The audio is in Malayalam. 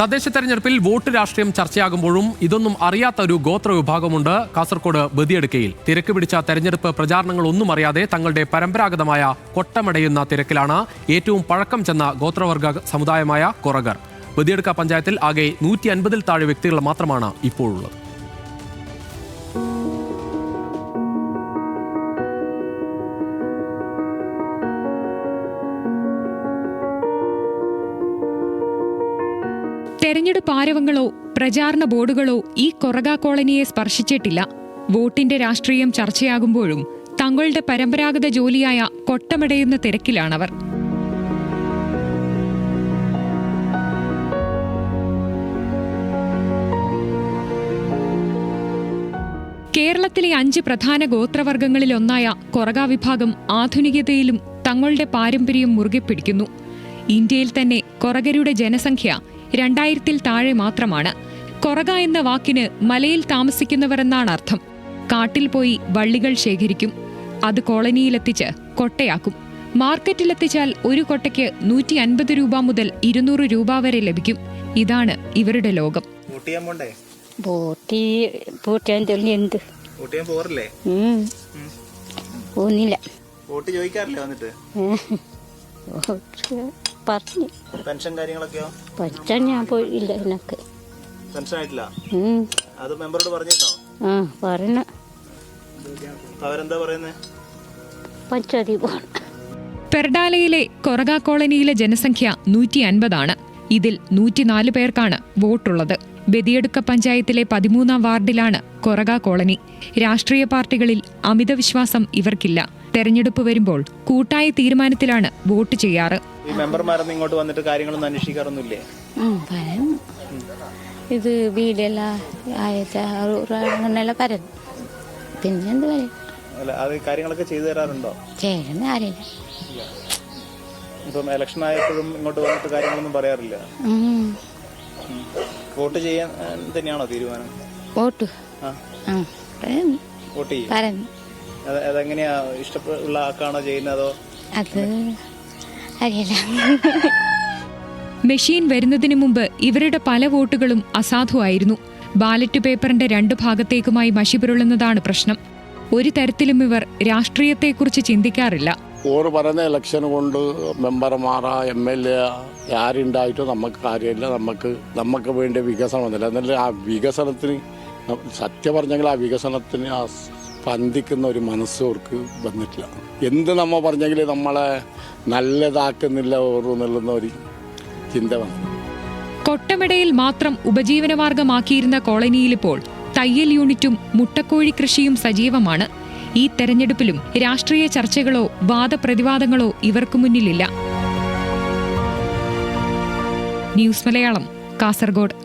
തദ്ദേശ തെരഞ്ഞെടുപ്പിൽ വോട്ട് രാഷ്ട്രീയം ചർച്ചയാകുമ്പോഴും ഇതൊന്നും അറിയാത്ത ഒരു ഗോത്ര വിഭാഗമുണ്ട് കാസർകോട് ബദിയടുക്കയിൽ തിരക്ക് പിടിച്ച തെരഞ്ഞെടുപ്പ് പ്രചാരണങ്ങൾ ഒന്നും അറിയാതെ തങ്ങളുടെ പരമ്പരാഗതമായ കൊട്ടമടയുന്ന തിരക്കിലാണ് ഏറ്റവും പഴക്കം ചെന്ന ഗോത്രവർഗ സമുദായമായ കൊറഗർ. ബദിയടുക്ക പഞ്ചായത്തിൽ ആകെ നൂറ്റി അൻപതിൽ താഴെ വ്യക്തികൾ മാത്രമാണ് ഇപ്പോഴുള്ളത്. തെരഞ്ഞെടുപ്പ് ആരവങ്ങളോ പ്രചാരണ ബോർഡുകളോ ഈ കൊറഗ കോളനിയെ സ്പർശിച്ചിട്ടില്ല. വോട്ടിന്റെ രാഷ്ട്രീയം ചർച്ചയാകുമ്പോഴും തങ്ങളുടെ പരമ്പരാഗത ജോലിയായ കൊട്ടമടയുന്ന തിരക്കിലാണവർ. കേരളത്തിലെ അഞ്ച് പ്രധാന ഗോത്രവർഗങ്ങളിലൊന്നായ കൊറഗ വിഭാഗം ആധുനികതയിലും തങ്ങളുടെ പാരമ്പര്യം മുറുകെ പിടിക്കുന്നു ഇന്ത്യയിൽ തന്നെ കൊറകരുടെ ജനസംഖ്യ രണ്ടായിരത്തിൽ താഴെ മാത്രമാണ്. കൊറക എന്ന വാക്കിന് മലയിൽ താമസിക്കുന്നവർ എന്നാണ് അർത്ഥം. കാട്ടിൽ പോയി വള്ളികൾ ശേഖരിക്കും. അത് കോളനിയിലെത്തിച്ച് കൊട്ടയാക്കും. മാർക്കറ്റിലെത്തിച്ചാൽ ഒരു കൊട്ടയ്ക്ക് നൂറ്റി അൻപത് രൂപ മുതൽ ഇരുന്നൂറ് രൂപ വരെ ലഭിക്കും. ഇതാണ് ഇവരുടെ ലോകം. ബോട്ടി പൂട്ടാൻ പോറില്ലേ പോകുന്നില്ല ചോദിക്കാറില്ലേ വന്നിട്ട്? പറഞ്ഞു. പെൻഷൻ കാര്യങ്ങളൊക്കെയോ? പെൻഷൻ ഞാൻ പോയില്ല എനക്ക്. പെൻഷൻ ആയിട്ടില്ല അത് മെമ്പറോട് പറഞ്ഞോ ആ പറഞ്ഞു. അവരെന്താ പറയുന്നേ? പഞ്ചായത്തിൽ പോകണം പെർഡാലയിലെ കൊറഗ കോളനിയിലെ ജനസംഖ്യ നൂറ്റി അൻപതാണ് ഇതിൽ നൂറ്റിനാല് പേർക്കാണ് വോട്ടുള്ളത്. ബദിയടുക്ക പഞ്ചായത്തിലെ പതിമൂന്നാം വാർഡിലാണ് കൊറഗ കോളനി. രാഷ്ട്രീയ പാർട്ടികളിൽ അമിത വിശ്വാസം ഇവർക്കില്ല. തെരഞ്ഞെടുപ്പ് വരുമ്പോൾ കൂട്ടായ തീരുമാനത്തിലാണ് വോട്ട് ചെയ്യാറ്. ഈ മെമ്പർമാരൊന്നും ഇങ്ങോട്ട് വന്നിട്ട് കാര്യങ്ങളൊന്നും അന്വേഷിക്കാറൊന്നുമില്ലേ? ഇത് വീടെല്ലാം ആഴ്ച അങ്ങനെല്ലാം പറയും പിന്നെന്ത് പറയും അല്ല അത് കാര്യങ്ങളൊക്കെ ചെയ്തു തരാറുണ്ടോ? ചേരുന്ന അറിയില്ല ഇപ്പം ഇലക്ഷൻ ആയപ്പോഴും ഇങ്ങോട്ട് വന്നിട്ട് കാര്യങ്ങളൊന്നും പറയാറില്ല. വോട്ട് ചെയ്യാൻ തന്നെയാണോ തീരുമാനം? വോട്ട്. വോട്ട് ചെയ്യും. അതെങ്ങനെയാ ഇഷ്ടമുള്ള ആക്കാണോ ചെയ്യുന്നതോ അതോ അത് അറിയില്ല. മെഷീൻ വരുന്നതിന് മുമ്പ് ഇവരുടെ പല വോട്ടുകളും അസാധുവായിരുന്നു. ബാലറ്റ് പേപ്പറിന്റെ രണ്ടു ഭാഗത്തേക്കുമായി മഷി പുരളുന്നതാണ് പ്രശ്നം. ഒരു തരത്തിലും ഇവർ രാഷ്ട്രീയത്തെക്കുറിച്ച് ചിന്തിക്കാറില്ല. ഓറ് പറയുന്ന ഇലക്ഷൻ കൊണ്ട് മെമ്പർമാരാ എം എൽ എ ആരുണ്ടായിട്ടും നമുക്ക് കാര്യമില്ല. നമുക്ക് നമുക്ക് വേണ്ട വികസനം വന്നില്ല. എന്നാൽ ആ വികസനത്തിന് സത്യം പറഞ്ഞെങ്കിൽ ആ വികസനത്തിന് ആ സ്പന്ദിക്കുന്ന ഒരു മനസ്സോർക്ക് വന്നിട്ടില്ല. എന്ത് നമ്മ പറഞ്ഞെങ്കിൽ നമ്മളെ നല്ലതാക്കുന്നില്ല എന്നുള്ളുന്ന ഒരു ചിന്ത വന്നു. കൊട്ടമടയിൽ മാത്രം ഉപജീവനമാർഗമാക്കിയിരുന്ന കോളനിയിലിപ്പോൾ തയ്യൽ യൂണിറ്റും മുട്ടക്കോഴി കൃഷിയും സജീവമാണ്. ഈ തെരഞ്ഞെടുപ്പിലും രാഷ്ട്രീയ ചർച്ചകളോ വാദപ്രതിവാദങ്ങളോ ഇവർക്ക് മുന്നിലില്ല. ന്യൂസ് മലയാളം കാസർഗോഡ്.